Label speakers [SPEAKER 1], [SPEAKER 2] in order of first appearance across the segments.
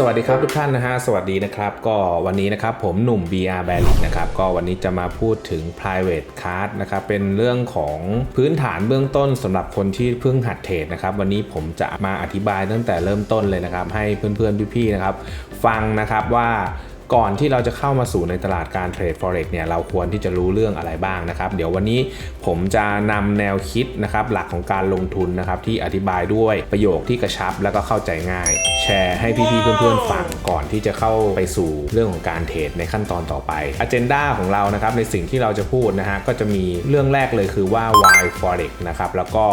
[SPEAKER 1] สวัสดีครับทุกท่านนะฮะสวัสดีนะครับ ก็วันนี้นะครับผมหนุ่ม BR b a l i c นะครับก็วันนี้จะมาพูดถึง private card นะครับเป็นเรื่องของพื้นฐานเบื้องต้นสำหรับคนที่เพิ่งหัดเทรดนะครับวันนี้ผมจะมาอธิบายตั้งแต่เริ่มต้นเลยนะครับให้เพื่อนๆพี่ๆนะครับฟังนะครับว่า ก่อนที่เราจะเข้ามาสู่ในตลาดการเทรด forex เนี่ยเราควรที่จะรู้เรื่องอะไรบ้างนะครับ เดี๋ยววันนี้ผมจะนำแนวคิดนะครับหลักของการลงทุนนะครับที่อธิบายด้วยประโยคที่กระชับแล้วก็เข้าใจง่าย แชร์ให้พี่ๆเพื่อนๆฟังก่อนที่จะเข้าไปสู่เรื่องของการเทรดในขั้นตอนต่อไป agenda ของเรานะครับในสิ่งที่เราจะพูดนะฮะก็จะมีเรื่องแรกเลยคือว่า why forex นะครับแล้วก็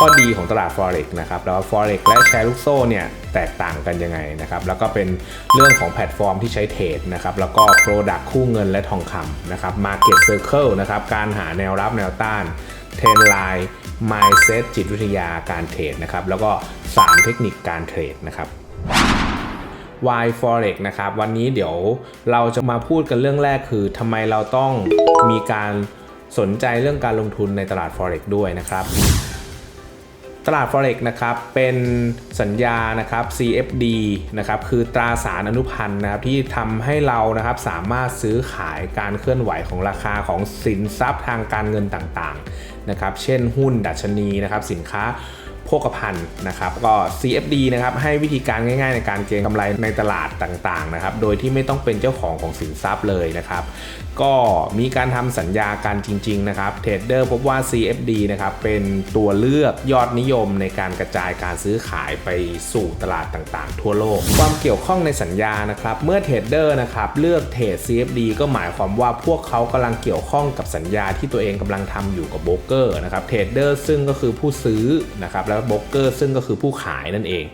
[SPEAKER 1] ข้อดีของตลาด Forex นะครับแล้ว Forex และแชร์ลูกโซ่เนี่ยแตกต่างกันยังไงนะครับแล้วก็เป็นเรื่องของแพลตฟอร์มที่ใช้เทรดนะครับแล้วก็ Product คู่เงินและทองคำนะครับ Market Circle นะครับการหาแนวรับแนวต้านเทรนไลน์ Mindset จิตวิทยาการเทรดนะครับแล้วก็ 3 เทคนิคการเทรดนะครับ Why Forex นะครับวันนี้เดี๋ยวเราจะมาพูดกันเรื่องแรกคือทำไมเราต้องมีการสนใจเรื่องการลงทุนในตลาด Forex ด้วยนะครับ ตลาด Forex นะครับเป็นสัญญานะครับ CFD นะครับคือตราสารอนุพันธ์นะครับที่ทำให้เรานะครับสามารถซื้อขายการเคลื่อนไหวของราคาของสินทรัพย์ทางการเงินต่างๆนะครับเช่นหุ้นดัชนีนะครับสินค้า โภคภัณฑ์นะครับก็ CFD นะครับให้วิธีการง่าย ๆ ในการเก็งกำไรในตลาดต่างๆนะครับโดยที่ไม่ต้องเป็นเจ้าของของสินทรัพย์เลยนะครับก็มีการทำสัญญากันจริงๆนะครับเทรดเดอร์พบว่า CFD นะครับเป็นตัวเลือกยอดนิยมในการกระจายการซื้อขายไปสู่ตลาดต่างๆ ทั่วโลก ความเกี่ยวข้องในสัญญานะครับเมื่อเทรดเดอร์นะครับเลือกเทรด CFD ก็หมายความว่าพวกเขากำลังเกี่ยวข้องกับสัญญาที่ตัวเองกำลังทำอยู่กับโบรกเกอร์นะครับเทรดเดอร์ซึ่งก็คือผู้ซื้อนะครับแล้วโบรกเกอร์ซึ่งก็คือผู้ขายนั่นเอง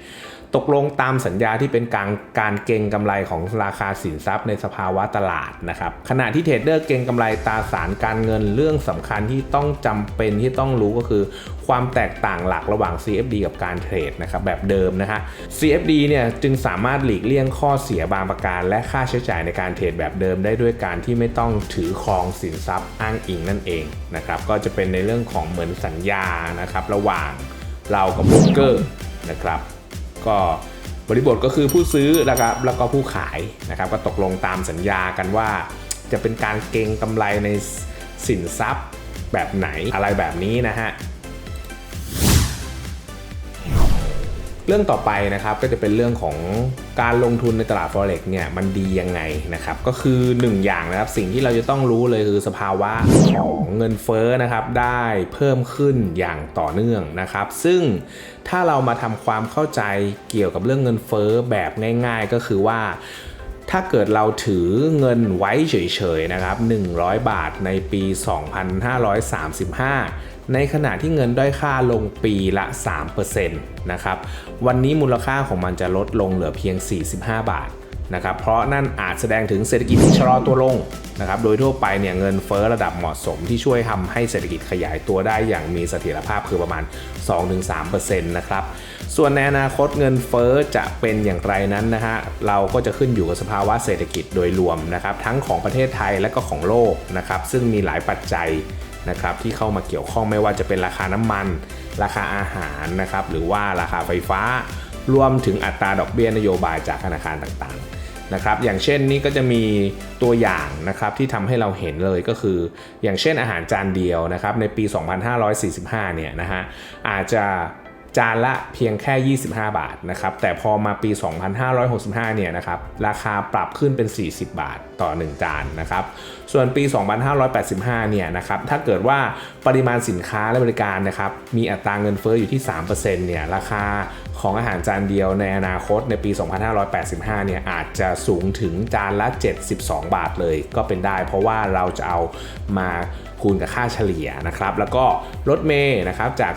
[SPEAKER 1] ตกลงตามสัญญาที่เป็นการการเก็งกำไรของราคาสินทรัพย์ในสภาวะตลาดนะครับขณะที่เทรดเดอร์เก็งกำไรตราสารการเงินเรื่องสำคัญที่ต้องจำเป็นที่ต้องรู้ก็คือ ความแตกต่างหลักระหว่าง CFD กับการเทรดนะครับแบบเดิมนะฮะ CFD เนี่ยจึงสามารถหลีกเลี่ยงข้อเสียบางประการ และค่าใช้จ่ายในการเทรดแบบเดิมได้ด้วยการที่ไม่ต้องถือครองสินทรัพย์อ้างอิงนั่นเองนะครับก็จะเป็นในเรื่องของเหมือนสัญญานะครับระหว่าง เรากับโบรกเกอร์นะครับ ก็บริบทก็คือผู้ซื้อนะครับแล้วก็ผู้ขายนะครับ ก็ตกลงตามสัญญากันว่า จะเป็นการเก็งกำไรในสินทรัพย์แบบไหนอะไรแบบนี้นะฮะ รื่องต่อไปนะครับก็จะเป็นเรื่องของการลงทุนในตลาด forex เนี่ยมันดียังไงนะครับก็คือ 1 อย่างนะครับสิ่งที่เราจะต้องรู้เลยคือสภาวะของเงินเฟ้อนะครับได้เพิ่มขึ้นอย่างต่อเนื่องนะครับ ซึ่งถ้าเรามาทำความเข้าใจเกี่ยวกับเรื่องเงินเฟ้อแบบง่าย ๆ ก็คือว่าถ้าเกิดเราถือเงินไว้เฉยๆนะครับ 100 บาทในปี 2535 ในขณะที่เงินด้อยค่าลงปีละ3%นะครับ วันนี้มูลค่าของมันจะลดลงเหลือเพียง 45 บาทนะครับ เพราะนั่นอาจแสดงถึงเศรษฐกิจที่ชะลอตัวลงนะครับ โดยทั่วไปเนี่ยเงินเฟ้อระดับเหมาะสมที่ช่วยทำให้เศรษฐกิจขยายตัวได้อย่างมีเสถียรภาพคือประมาณ 2-3%นะครับ ส่วนในอนาคตเงินเฟ้อจะเป็นอย่างไรนั้นนะฮะ เราก็จะขึ้นอยู่กับสภาวะเศรษฐกิจโดยรวมนะครับ ทั้งของประเทศไทยและก็ของโลกนะครับ ซึ่งมีหลายปัจจัย นะครับที่เข้ามาเกี่ยวข้องไม่ว่าจะเป็นราคาน้ำมัน ราคาอาหารนะครับหรือว่าราคาไฟฟ้ารวมถึงอัตราดอกเบี้ยนโยบายจากธนาคารต่างๆนะครับอย่างเช่นนี่ก็จะมีตัวอย่างนะครับที่ทำให้เราเห็นเลยก็คือ อย่างเช่นอาหารจานเดียวนะครับในปี 2545 เนี่ยนะฮะอาจจะ จานละเพียงแค่ 25 บาทนะครับแต่พอมาปี 2565 เนี่ยนะครับราคาปรับขึ้นเป็น 40 บาทต่อ 1 จานนะครับส่วนปี 2585 เนี่ยนะครับถ้าเกิดว่าปริมาณสินค้าและบริการนะครับมีอัตราเงินเฟ้ออยู่ที่ 3%เนี่ยราคาของอาหารจานเดียวในอนาคตในปี 2585 เนี่ยอาจจะสูงถึงจานละ 72 บาทเลยก็เป็นได้ เพราะว่าเราจะเอามา คูณกับค่าเฉลี่ยนะครับแล้วก็รถเมย์นะครับจาก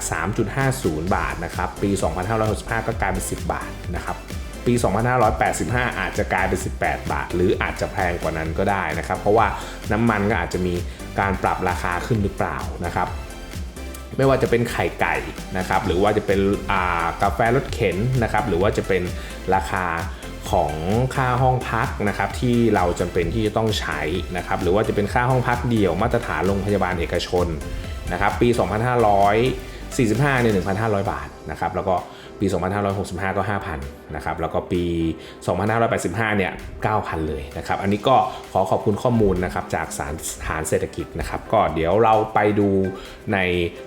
[SPEAKER 1] 3.50 บาทนะครับปี 2565 ก็กลายเป็น 10 บาทนะครับปี 2585 อาจจะกลายเป็น 18 บาท หรืออาจจะแพงกว่านั้นก็ได้นะครับ เพราะว่าน้ำมันก็อาจจะมีการปรับราคาขึ้นหรือเปล่านะครับ ไม่ว่าจะเป็นไข่ไก่นะครับ หรือว่าจะเป็นกาแฟรถเข็นนะครับ หรือว่าจะเป็นราคา ของค่าห้องพักนะครับที่เราจำเป็นที่จะต้องใช้นะครับหรือว่าจะเป็นค่าห้องพักเดี่ยวมาตรฐานโรงพยาบาลเอกชนนะครับปี 2545เนี่ย1,500 บาทนะครับแล้วก็ปี 2565 ก็ 5,000 นะครับ แล้วก็ปี 2585 เนี่ย 9,000 เลยนะครับ อันนี้ก็ขอขอบคุณข้อมูลนะครับจากสารฐานเศรษฐกิจนะครับ ก็เดี๋ยวเราไปดูใน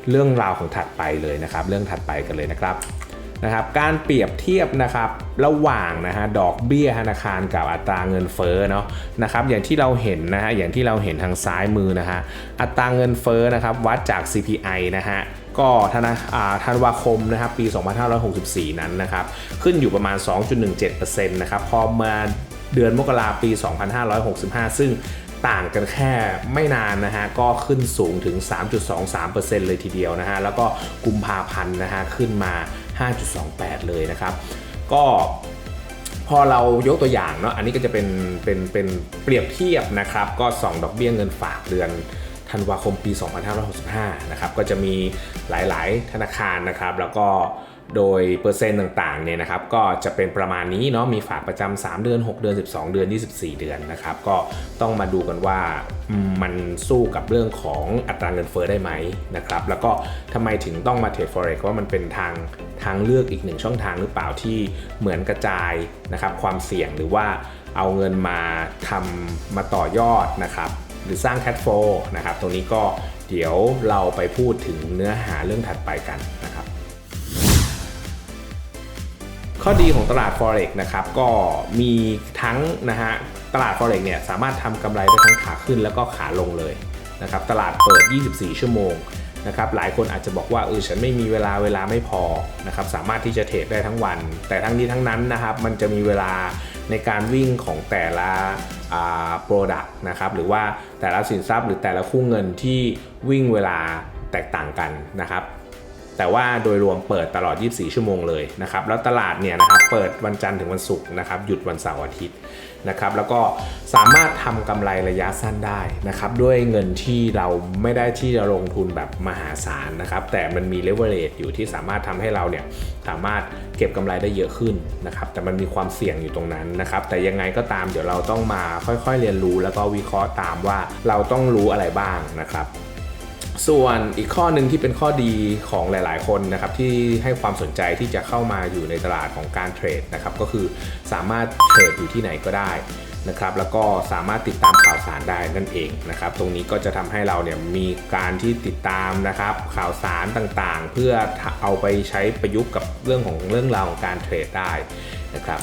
[SPEAKER 1] เรื่องราวของถัดไปเลยนะครับ เรื่องถัดไปกันเลยนะครับ นะครับการเปรียบเทียบนะครับระหว่างนะฮะดอกเบี้ยธนาคารกับอัตราเงินเฟ้อเนาะนะครับอย่างที่เราเห็นนะฮะอย่างที่เราเห็นทางซ้ายมือนะฮะอัตราเงินเฟ้อนะครับวัดจาก CPI นะฮะก็ธนาธันวาคมนะครับปี 2564 นั้นนะครับขึ้นอยู่ประมาณ 2.17%นะครับพอมาเดือนมกราปี 2565 ซึ่งต่างกันแค่ไม่นานนะฮะ ก็ขึ้นสูงถึง 3.23%เลยทีเดียวนะฮะ แล้วก็กุมภาพันธ์นะฮะ ขึ้นมา 5.28 เลยนะครับ ก็พอเรายกตัวอย่างเนาะอันนี้ก็จะเป็นเป็นเป็นเปรียบเทียบนะครับ ก็สองดอกเบี้ยเงินฝากเดือนธันวาคมปี 2565 นะครับ ก็จะมีหลาย ๆ ธนาคารนะครับ แล้วก็ โดยเปอร์เซ็นต์ต่างๆเนี่ยนะครับก็จะเป็นประมาณนี้เนาะมีฝากประจำ3เดือน 6 เดือน 12 เดือน 24 เดือนนะครับก็ต้องมาดูกันว่ามันสู้กับเรื่องของอัตราเงินเฟ้อได้ไหมนะครับแล้วก็ทำไมถึงต้องมาเทรด forex ว่ามันเป็นทางทางเลือกอีกหนึ่งช่องทางหรือเปล่าที่เหมือนกระจายนะครับความเสี่ยงหรือว่าเอาเงินมาทำมาต่อยอดนะครับหรือสร้าง cash flow นะครับตรงนี้ก็เดี๋ยวเราไปพูดถึงเนื้อหาเรื่องถัดไปกัน ข้อดีของตลาด Forex นะครับก็มีทั้งนะฮะตลาด Forex เนี่ยสามารถทำกำไรได้ทั้งขาขึ้นแล้วก็ขาลงเลยนะครับตลาดเปิด 24 ชั่วโมงนะครับหลายคนอาจจะบอกว่าเออฉันไม่มีเวลาเวลาไม่พอนะครับสามารถที่จะเทรดได้ทั้งวัน แต่ทั้งนี้ทั้งนั้นนะครับมันจะมีเวลาในการวิ่งของแต่ละอ่า product นะครับหรือว่าแต่ละสินทรัพย์หรือแต่ละคู่เงินที่วิ่งเวลาแตกต่างกันนะครับ แต่ว่าโดยรวมเปิดตลอด 24 ชั่วโมงเลยนะครับ แล้วตลาดเนี่ยนะครับเปิดวันจันทร์ถึงวันศุกร์นะครับ หยุดวันเสาร์อาทิตย์นะครับ แล้วก็สามารถทำกำไรระยะสั้นได้นะครับ ด้วยเงินที่เราไม่ได้ที่จะลงทุนแบบมหาศาลนะครับ แต่มันมีเลเวลเลตอยู่ที่สามารถทำให้เราเนี่ยสามารถเก็บกำไรได้เยอะขึ้นนะครับ แต่มันมีความเสี่ยงอยู่ตรงนั้นนะครับ แต่ยังไงก็ตามเดี๋ยวเราต้องมาค่อยๆเรียนรู้ แล้วก็วิเคราะห์ตามว่าเราต้องรู้อะไรบ้างนะครับ ส่วนอีกข้อหนึ่งที่เป็นข้อดีของหลาย ๆ คนนะครับที่ให้ความสนใจที่จะเข้ามาอยู่ในตลาดของการเทรดนะครับก็คือสามารถเทรดอยู่ที่ไหนก็ได้นะครับแล้วก็สามารถติดตามข่าวสารได้นั่นเองนะครับตรงนี้ก็จะทำให้เราเนี่ยมีการที่ติดตามนะครับข่าวสารต่างๆ เพื่อเอาไปใช้ประยุกต์กับเรื่องของเรื่องราวของการเทรดได้นะครับ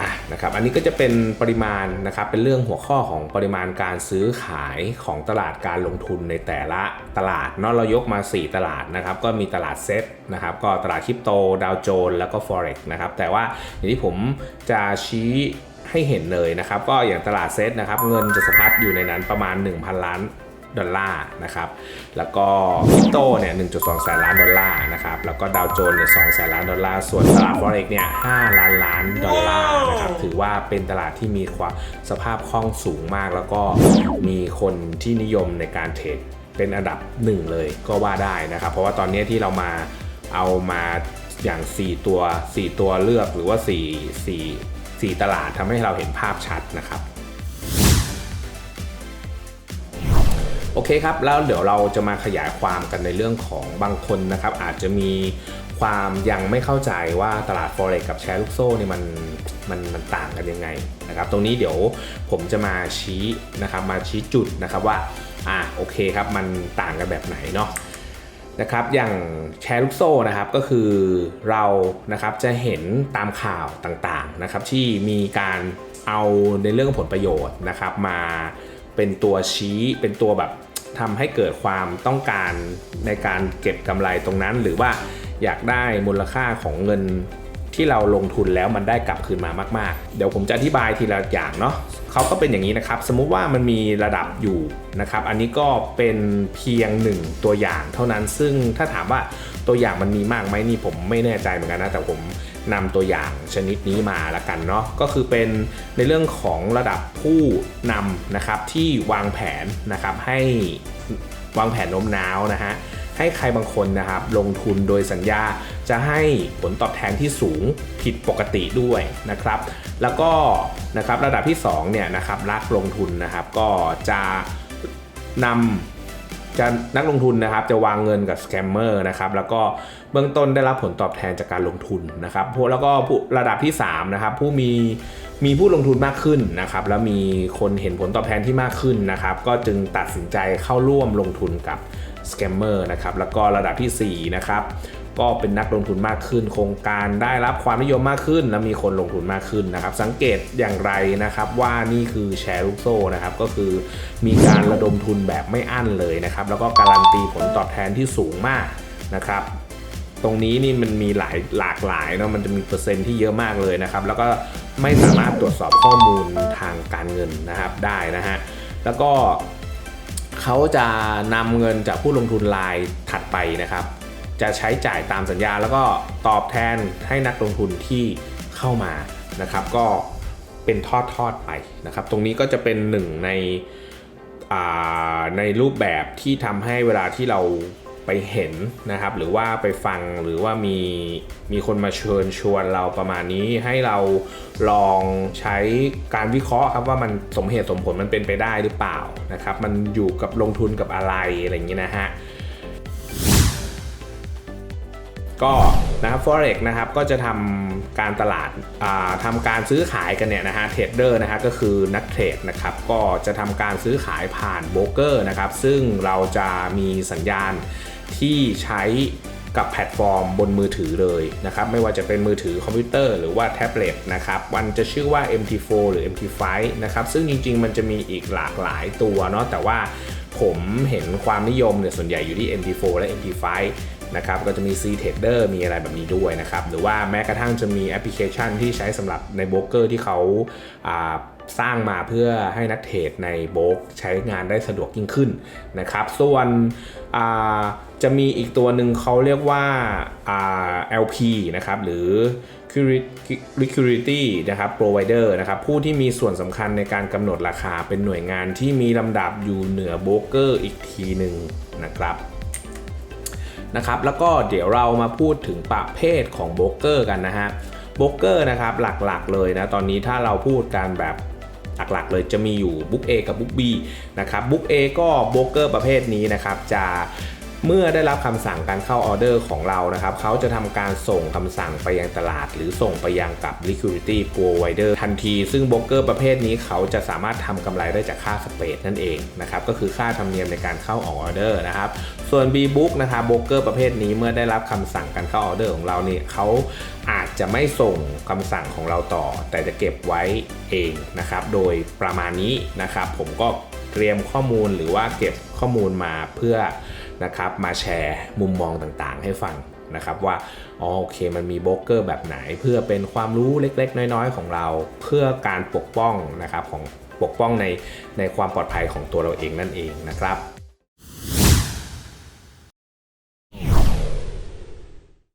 [SPEAKER 1] อะนะครับอันนี้ก็จะเป็นปริมาณนะครับเป็นเรื่องหัวข้อของปริมาณการซื้อขายของตลาดการลงทุนในแต่ละตลาดเนาะเรายกมา 4 ตลาดนะครับก็มีตลาดเซ็ตนะครับก็ตลาดคริปโตดาวโจนแล้วก็ Forex นะครับแต่ว่าอย่างที่ผมจะชี้ให้เห็นเลยนะครับก็อย่างตลาดเซ็ตนะครับเงินจะสะพัดอยู่ในนั้นประมาณ 1,000 ล้าน ดอลลาร์นะครับ แล้วก็คริปโตเนี่ย 1.2 แสนล้านดอลลาร์นะครับ แล้วก็ดาวโจนส์เนี่ย 2 แสนล้านดอลลาร์ ส่วนตลาด Forex เนี่ย 5 ล้านล้านดอลลาร์นะครับ ถือว่าเป็นตลาดที่มีความสภาพคล่องสูงมาก แล้วก็มีคนที่นิยมในการเทรดเป็นอันดับหนึ่งเลยก็ว่าได้นะครับ เพราะว่าตอนนี้ที่เรามาเอามาอย่าง 4 ตัว 4 ตัวเลือกหรือว่า 4 4 4 ตลาดทำให้เราเห็นภาพชัดนะครับ โอเคครับ แล้วเดี๋ยวเราจะมาขยายความกันในเรื่องของบางคนนะครับ อาจจะมีความยังไม่เข้าใจว่าตลาด Forex กับแชร์ลูกโซ่เนี่ยมันมันมันต่างกันยังไงนะครับ ตรงนี้เดี๋ยวผมจะมาชี้นะครับมาชี้จุดนะครับว่าอะโอเคครับมันต่างกันแบบไหนเนาะนะครับอย่างแชร์ลูกโซ่นะครับก็คือเรานะครับจะเห็นตามข่าวต่างๆนะครับที่มีการเอาในเรื่องผลประโยชน์นะครับมา เป็นตัวชี้เป็นตัวแบบทำให้เกิดความต้องการในการเก็บกำไรตรงนั้น หรือว่าอยากได้มูลค่าของเงิน ที่เราลงทุนแล้วมันได้กลับคืนมามากๆ เดี๋ยวผมจะอธิบายทีละอย่างเนาะเขาก็เป็นอย่างนี้นะครับ สมมุติว่ามันมีระดับอยู่นะครับ อันนี้ก็เป็นเพียงหนึ่งตัวอย่างเท่านั้น ซึ่งถ้าถามว่าตัวอย่างมันมีมากไหมนี่ผมไม่แน่ใจเหมือนกันนะ แต่ผมนำตัวอย่างชนิดนี้มาละกันเนาะ ก็คือเป็นในเรื่องของระดับผู้นำนะครับที่วางแผนนะครับให้วางแผนโน้มน้าวนะฮะ ให้ใครบางคนนะครับลงทุนโดยสัญญาจะให้ผลตอบแทนที่สูงผิดปกติด้วยนะครับ แล้วก็นะครับระดับที่2เนี่ยนะครับรักลงทุนนะครับก็จะนำจะนักลงทุนนะครับจะวางเงินกับสแกมเมอร์นะครับแล้วก็เบื้องต้นได้รับผลตอบแทนจากการลงทุนนะครับแล้วก็ระดับที่3นะครับผู้มีมีผู้ลงทุนมากขึ้นนะครับ แล้วมีคนเห็นผลตอบแทนที่มากขึ้นนะครับ ก็จึงตัดสินใจเข้าร่วมลงทุนกับ สแกมเมอร์นะครับแล้วก็ระดับทีสี่4นะครับก็เป็นนักลงทุนมากขึ้น โครงการได้รับความนิยมมากขึ้น และมีคนลงทุนมากขึ้นนะครับ สังเกตอย่างไรนะครับว่านี่คือแชร์ลูกโซ่นะครับ ก็คือมีการระดมทุนแบบไม่อั้นเลยนะครับ แล้วก็การันตีผลตอบแทนที่สูงมากนะครับตรงนี้นี่มันมีหลายหลากหลายเนาะมันจะมีเปอร์เซ็นต์ที่เยอะมากเลยนะครับ แล้วก็ไม่สามารถตรวจสอบข้อมูลทางการเงินนะครับได้นะฮะแล้วก็ เขาจะนำเงินจากผู้ลงทุนรายถัดไปนะครับ จะใช้จ่ายตามสัญญาแล้วก็ตอบแทนให้นักลงทุนที่เข้ามานะครับ ก็เป็นทอดทอดไปนะครับ ตรงนี้ก็จะเป็นหนึ่งในในรูปแบบที่ทำให้เวลาที่เรา ไปเห็นนะครับ หรือว่าไปฟังหรือว่ามีมีคนมาเชิญชวนเราประมาณนี้ให้เราลองใช้การวิเคราะห์ครับว่ามันสมเหตุสมผลมันเป็นไปได้หรือเปล่านะครับ มันอยู่กับลงทุนกับอะไรอะไรอย่างนี้นะฮะ ก็นะครับ forex นะครับก็จะทำการตลาดาทำการซื้อขายกันเนี่ยนะฮะเทรดเดอร์นะฮะก็คือนักเทรดนะครับก็จะทำการซื้อขายผ่านโบรกเกอร์นะครับซึ่งเราจะมีสัญญาณที่ใช้กับแพลตฟอร์มบนมือถือเลยนะครับไม่ว่าจะเป็นมือถือคอมพิวเตอร์หรือว่าแท็บเล็ตนะครับมันจะชื่อว่า MT4 หรือ MT5 นะครับซึ่งจริงๆ มันจะมีอีกหลากหลายตัวเนาะแต่ว่าผมเห็นความนิยมเนี่ยส่วนใหญ่อยู่ที่ MT4 และ MT5 นะครับก็จะมี C Trader มีอะไรแบบนี้ด้วยนะครับ หรือว่าแม้กระทั่งจะมีแอปพลิเคชันที่ใช้สำหรับในโบรกเกอร์ที่เขาสร้างมาเพื่อให้นักเทรดในโบรกใช้งานได้สะดวกยิ่งขึ้นนะครับ ส่วนจะมีอีกตัวหนึ่งเขาเรียกว่าอ่า LP นะครับหรือ Liquidity นะครับ Provider นะครับผู้ที่มีส่วนสำคัญในการกำหนดราคาเป็นหน่วยงานที่มีลำดับอยู่เหนือโบรกเกอร์อีกทีหนึ่งนะครับ นะครับแล้วก็เดี๋ยวเรามาพูดถึงประเภทของโบรกเกอร์กันนะฮะโบรกเกอร์นะครับหลักๆเลยนะตอนนี้ถ้าเราพูดกันแบบหลักๆเลยจะมีอยู่บุ๊ก A กับบุ๊ก B นะครับบุ๊ก A ก็โบรกเกอร์ประเภทนี้นะครับจะ เมื่อได้รับคำสั่งการเข้าออเดอร์ของเรานะครับเขาจะทำการส่งคำสั่งไปยังตลาด หรือส่งไปยังกับ liquidity provider ทันที ซึ่งโบรกเกอร์ประเภทนี้เขาจะสามารถทำกำไรได้จากค่าสเปรดนั่นเองนะครับก็คือค่าธรรมเนียมในการเข้าออกออเดอร์นะครับส่วน B Book นะครับโบรกเกอร์ประเภทนี้เมื่อได้รับคำสั่งการเข้าออเดอร์ของเราเนี่ยเขาอาจจะไม่ส่งคำสั่งของเราต่อ แต่จะเก็บไว้เองนะครับโดยประมาณนี้นะครับผมก็เตรียมข้อมูลหรือว่าเก็บข้อมูลมาเพื่อ นะครับมาแชร์มุมมองต่างๆ ให้ฟังนะครับว่าอ๋อโอเคมันมีโบรกเกอร์แบบไหน เพื่อเป็นความรู้เล็ก ๆ น้อย ๆ ของเรา เพื่อการปกป้องนะครับของปกป้องในในความปลอดภัยของตัวเราเองนั่นเองนะครับ